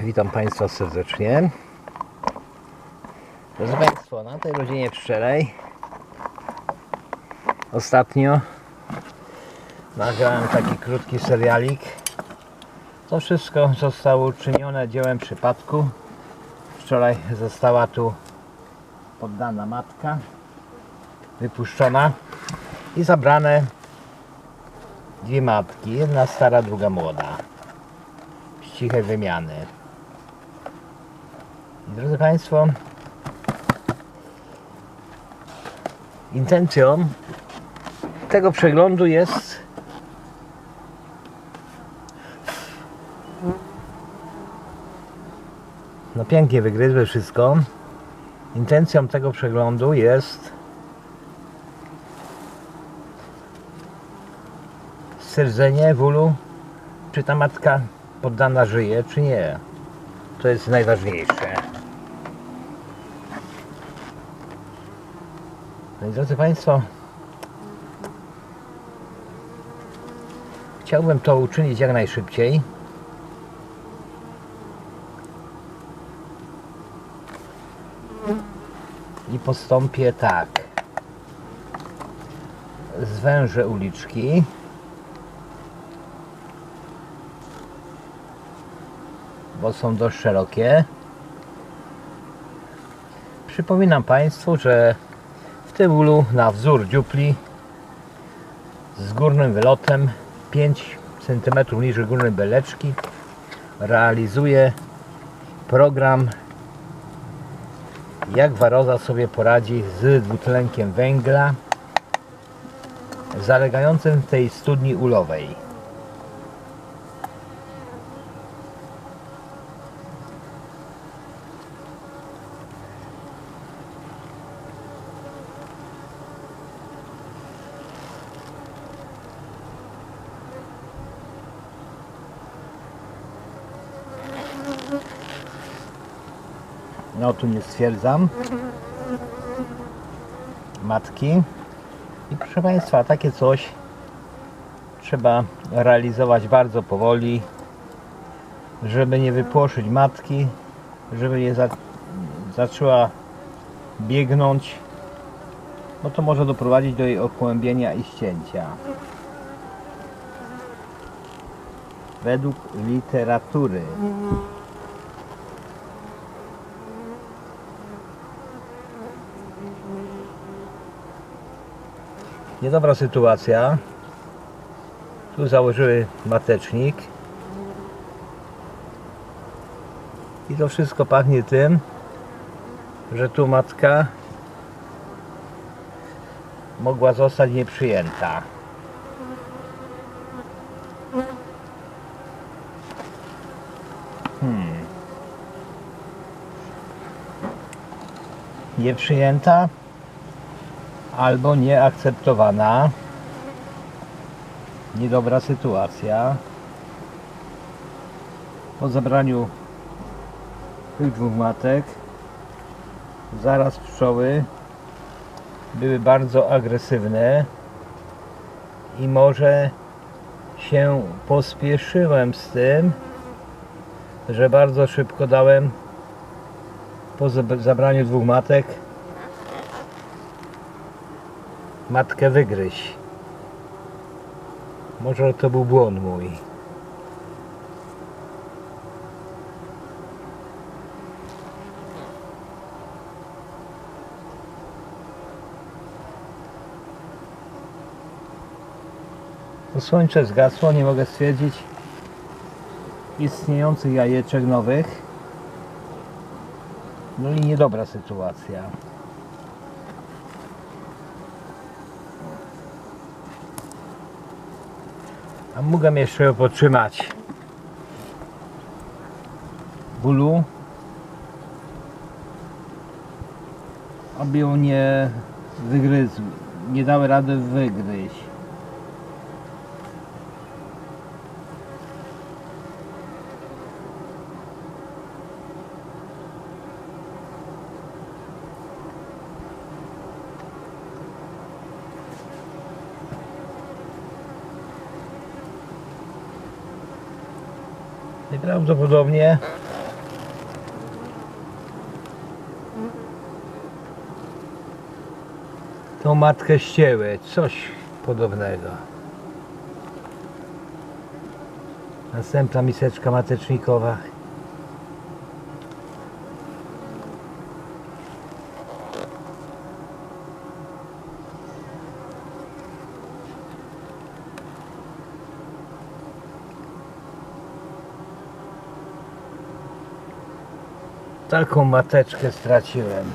Witam Państwa serdecznie. Drodzy Państwo, na tej rodzinie pszczelej ostatnio nagrałem taki krótki serialik. To wszystko zostało uczynione dziełem przypadku. Wczoraj została tu poddana matka, wypuszczona i zabrane dwie matki, jedna stara, druga młoda z cichej wymiany. Drodzy Państwo, intencją tego przeglądu jest no pięknie wygryzły wszystko. Intencją tego przeglądu jest stwierdzenie wólu, czy ta matka poddana żyje, czy nie. To jest najważniejsze. No i drodzy Państwo, chciałbym to uczynić jak najszybciej. I postąpię tak. Zwężę uliczki. bo są dość szerokie. Przypominam Państwu, że w tym ulu na wzór dziupli z górnym wylotem 5 cm niżej górnej beleczki realizuje program jak waroza sobie poradzi z dwutlenkiem węgla zalegającym w tej studni ulowej. No tu nie stwierdzam. Matki. I proszę Państwa, takie coś trzeba realizować bardzo powoli, żeby nie wypłoszyć matki, żeby nie za, zaczęła biegnąć, bo to może doprowadzić do jej okłębienia i ścięcia. Według literatury. Niedobra sytuacja. Tu założyły matecznik. I to wszystko pachnie tym, że tu matka mogła zostać nieprzyjęta. Hmm. Nieprzyjęta albo nieakceptowana. Niedobra sytuacja. Po zabraniu tych dwóch matek zaraz pszczoły były bardzo agresywne i może się pospieszyłem z tym, że bardzo szybko dałem po zab- zabraniu dwóch matek matkę wygryź. Może to był błąd mój. To słońce zgasło, nie mogę stwierdzić istniejących jajeczek nowych. No i niedobra sytuacja. A mogę jeszcze potrzymać. Bólu, aby ją nie wygryzł, nie dały rady wygryźć. Prawdopodobnie tą matkę ścięły, coś podobnego. Następna miseczka matecznikowa. Taką mateczkę straciłem.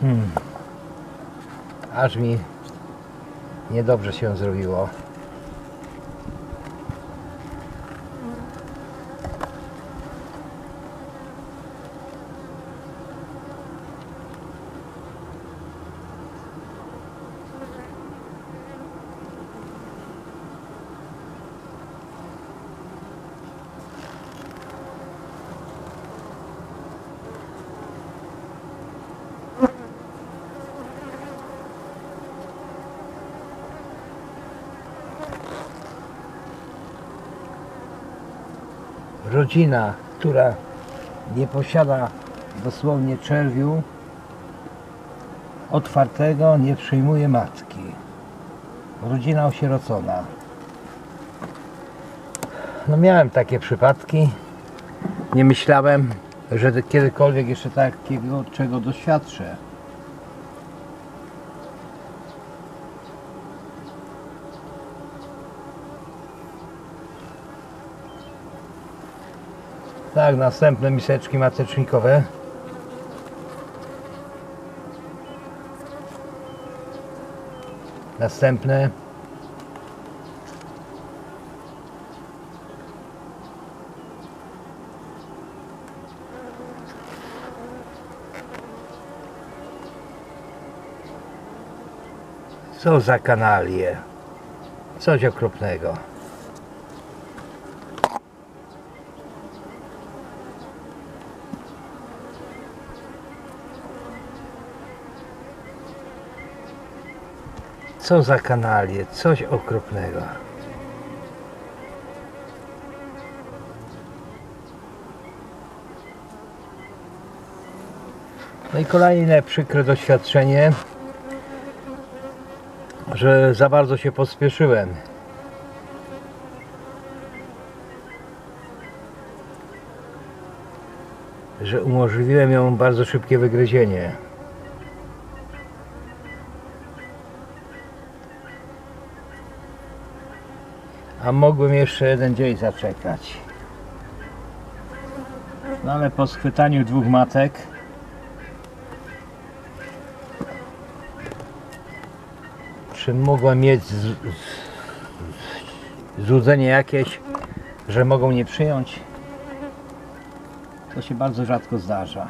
Hmm. Aż mi niedobrze się zrobiło. Rodzina, która nie posiada dosłownie czerwiu otwartego, nie przyjmuje matki. Rodzina osierocona. No miałem takie przypadki. Nie myślałem, że kiedykolwiek jeszcze takiego czego doświadczę. Tak, następne miseczki matecznikowe. Następne. Co za kanalie. Coś okropnego. Co za kanalie, coś okropnego. No i kolejne przykre doświadczenie, że za bardzo się pospieszyłem. Że umożliwiłem ją bardzo szybkie wygryzienie. A mogłem jeszcze jeden dzień zaczekać. No ale po schwytaniu dwóch matek czy mogłem mieć z, złudzenie jakieś, że mogą nie przyjąć? To się bardzo rzadko zdarza.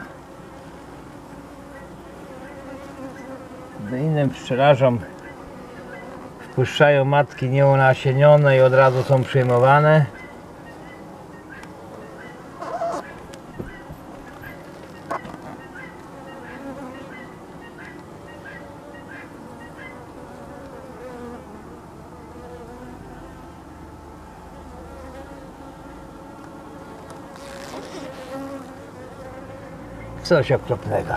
Do innym pszczelarzom wpuszczają matki nieunasienione i od razu są przyjmowane. Coś okropnego.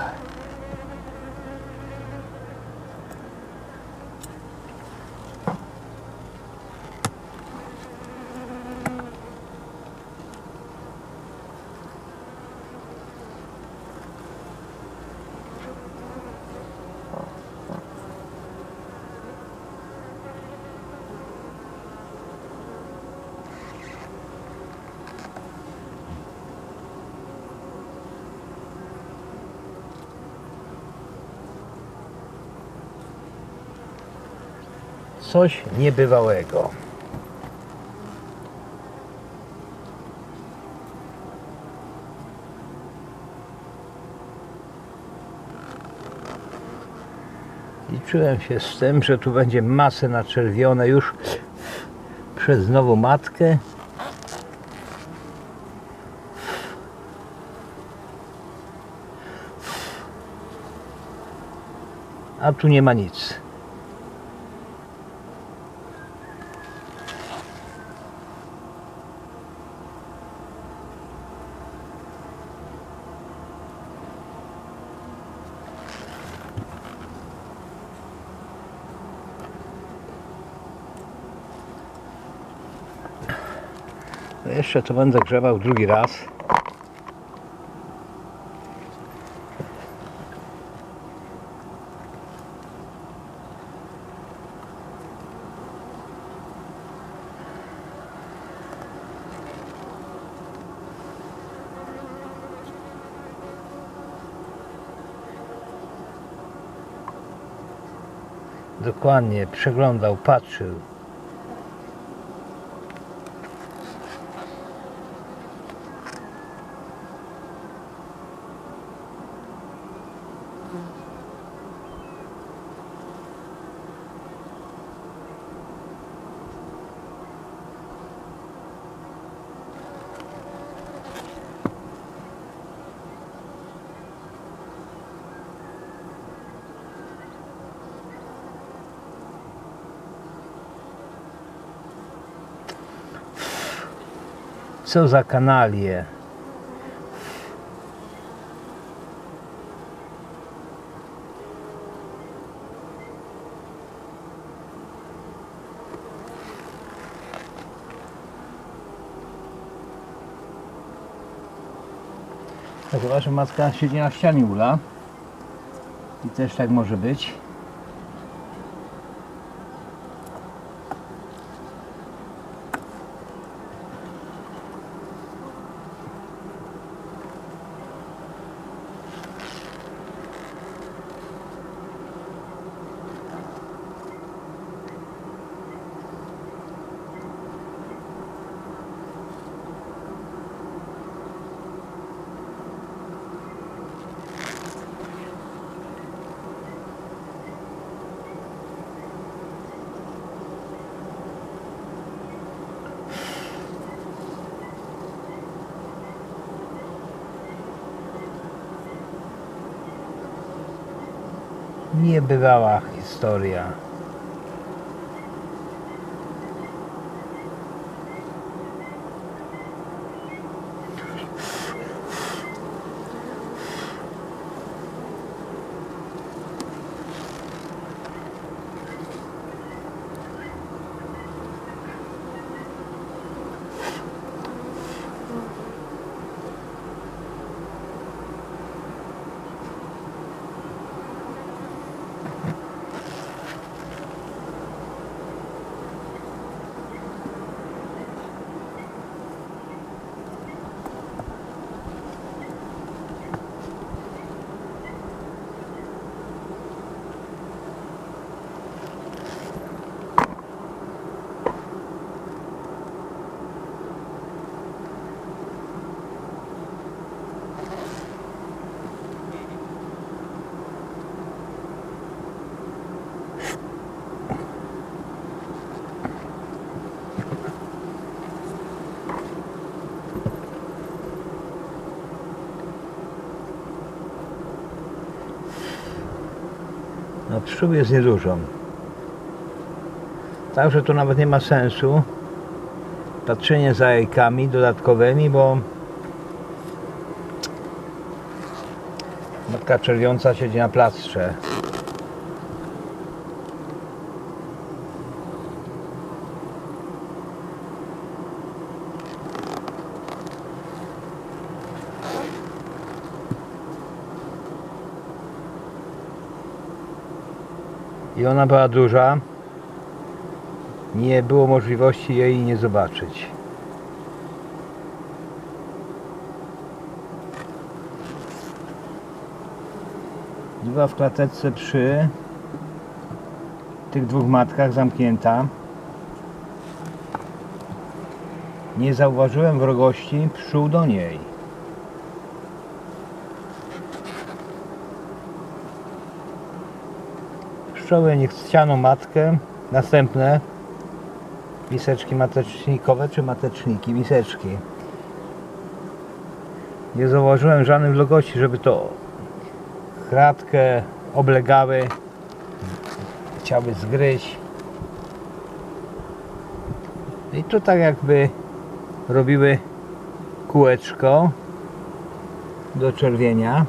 Coś niebywałego. Liczyłem się z tym, że tu będzie masę naczerwione już przez nową matkę. A tu nie ma nic. Jeszcze to będę grzebał drugi raz. Dokładnie, przeglądał, patrzył. Co za kanalie. Chyba, że matka siedzi na ścianie ula. I też tak może być. Niebywała historia. No pszczół jest niedużo. Także tu nawet nie ma sensu patrzenie za jajkami dodatkowymi, bo matka czerwiąca siedzi na plastrze. I ona była duża. Nie było możliwości jej nie zobaczyć. Była w klateczce przy tych dwóch matkach zamknięta. Nie zauważyłem wrogości pszczół do niej. Niech chciano matkę. Następne miseczki matecznikowe czy mateczniki, miseczki. Nie zauważyłem żadnej wrogości, żeby to kratkę oblegały, chciały zgryźć. I tu tak jakby robiły kółeczko do czerwienia.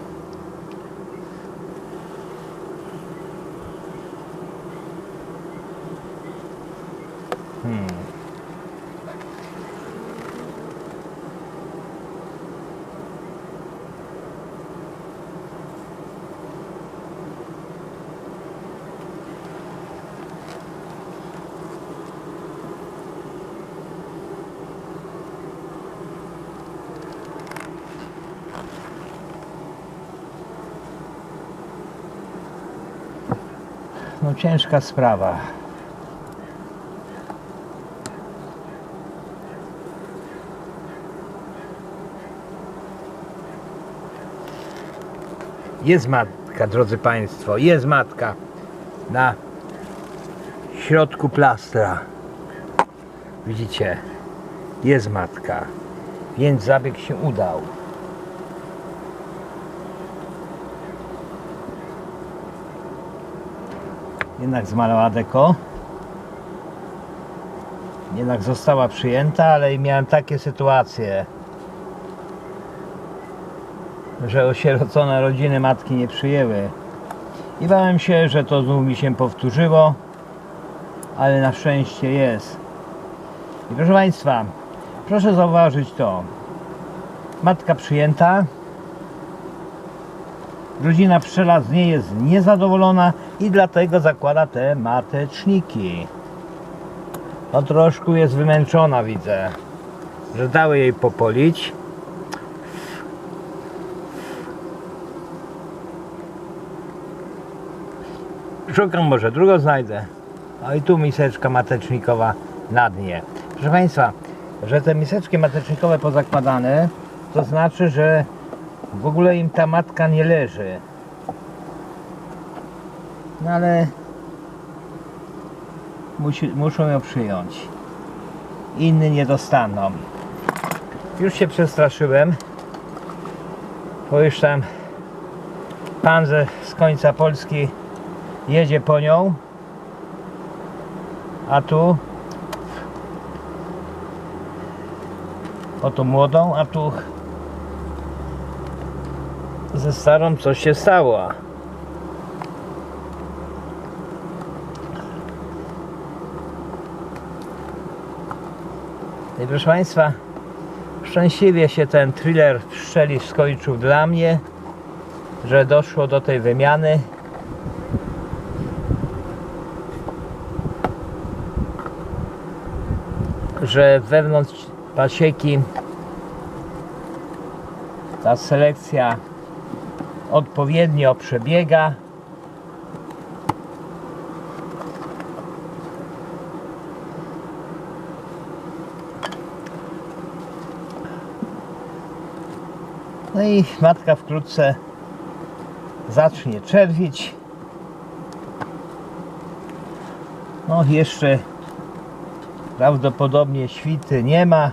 Ciężka sprawa. Jest matka, drodzy Państwo, jest matka na środku plastra. Widzicie, jest matka, więc zabieg się udał. Jednak zmalała deko. Jednak została przyjęta, ale miałem takie sytuacje, że osierocone rodziny matki nie przyjęły. I bałem się, że to znów mi się powtórzyło, ale na szczęście jest. I proszę Państwa, proszę zauważyć to. Matka przyjęta, rodzina pszczela z niej jest niezadowolona i dlatego zakłada te mateczniki. No troszkę jest wymęczona, widzę, że dały jej popolić. Szukam może drugą znajdę. O i tu miseczka matecznikowa na dnie. Proszę Państwa, że te miseczki matecznikowe pozakładane, to znaczy, że w ogóle im ta matka nie leży. No ale musi, muszą ją przyjąć. Inni nie dostaną. Już się przestraszyłem, bo już tam pan ze, z końca Polski jedzie po nią, a tu po tą młodą, a tu ze starą coś się stało. I proszę Państwa, szczęśliwie się ten thriller pszczeli skończył dla mnie, że doszło do tej wymiany. Że wewnątrz pasieki ta selekcja odpowiednio przebiega. No i matka wkrótce zacznie czerwić. No jeszcze prawdopodobnie świty nie ma.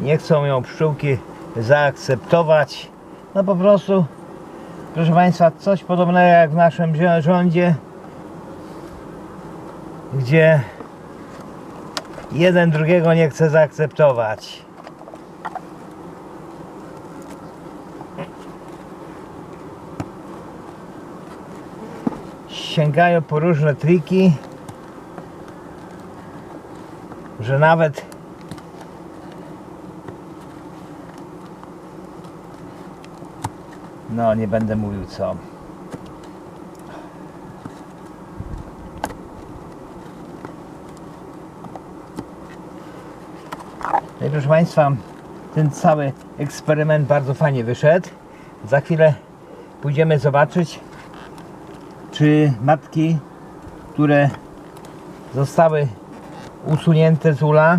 Nie chcą ją pszczółki zaakceptować. No po prostu, proszę Państwa, coś podobnego jak w naszym rządzie, gdzie jeden drugiego nie chce zaakceptować. Sięgają po różne triki, że nawet No, nie będę mówił co. No i proszę Państwa, ten cały eksperyment bardzo fajnie wyszedł. Za chwilę pójdziemy zobaczyć, czy matki, które zostały usunięte z ula,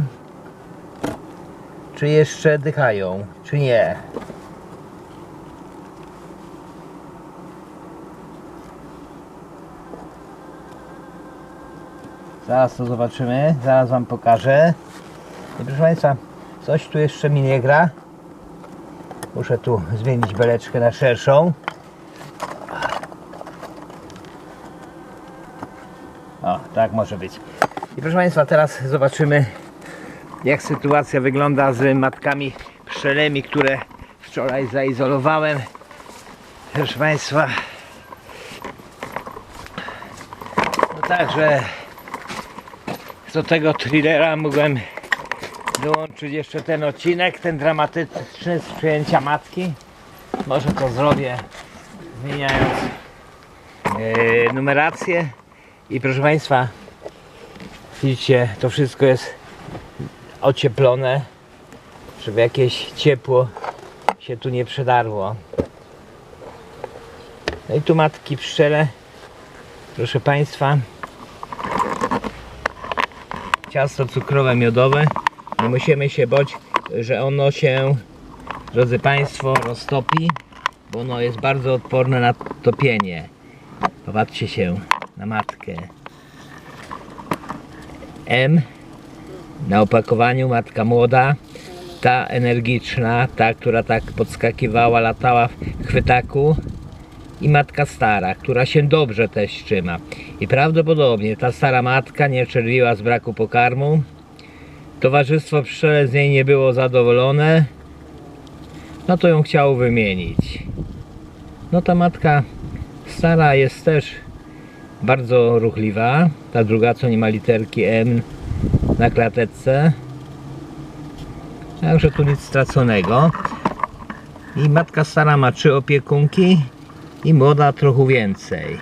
czy jeszcze dychają, czy nie. Zaraz to zobaczymy, zaraz Wam pokażę. I proszę Państwa, coś tu jeszcze mi nie gra. Muszę tu zmienić beleczkę na szerszą. O, tak może być. I proszę Państwa, teraz zobaczymy, jak sytuacja wygląda z matkami pszczelemi, które wczoraj zaizolowałem. Proszę Państwa, no także do tego thrillera mogłem dołączyć jeszcze ten odcinek, ten dramatyczny z przyjęcia matki. Może to zrobię zmieniając e, numerację. I proszę Państwa, widzicie, to wszystko jest ocieplone, żeby jakieś ciepło się tu nie przedarło. No i tu matki pszczele Proszę Państwa, ciasto cukrowe miodowe. Nie musimy się bać, że ono się, drodzy Państwo, roztopi, bo ono jest bardzo odporne na topienie. Popatrzcie się na matkę. M na opakowaniu matka młoda, ta energiczna, ta, która tak podskakiwała, latała w chwytaku i matka stara, która się dobrze też trzyma. I prawdopodobnie ta stara matka nie czerwiła z braku pokarmu. Towarzystwo pszczele z niej nie było zadowolone. No to ją chciało wymienić. No ta matka stara jest też bardzo ruchliwa. Ta druga, co nie ma literki M na klateczce. Także tu nic straconego. I matka stara ma trzy opiekunki i młoda trochę więcej.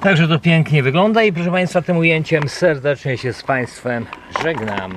Także to pięknie wygląda i proszę Państwa tym ujęciem serdecznie się z Państwem żegnam.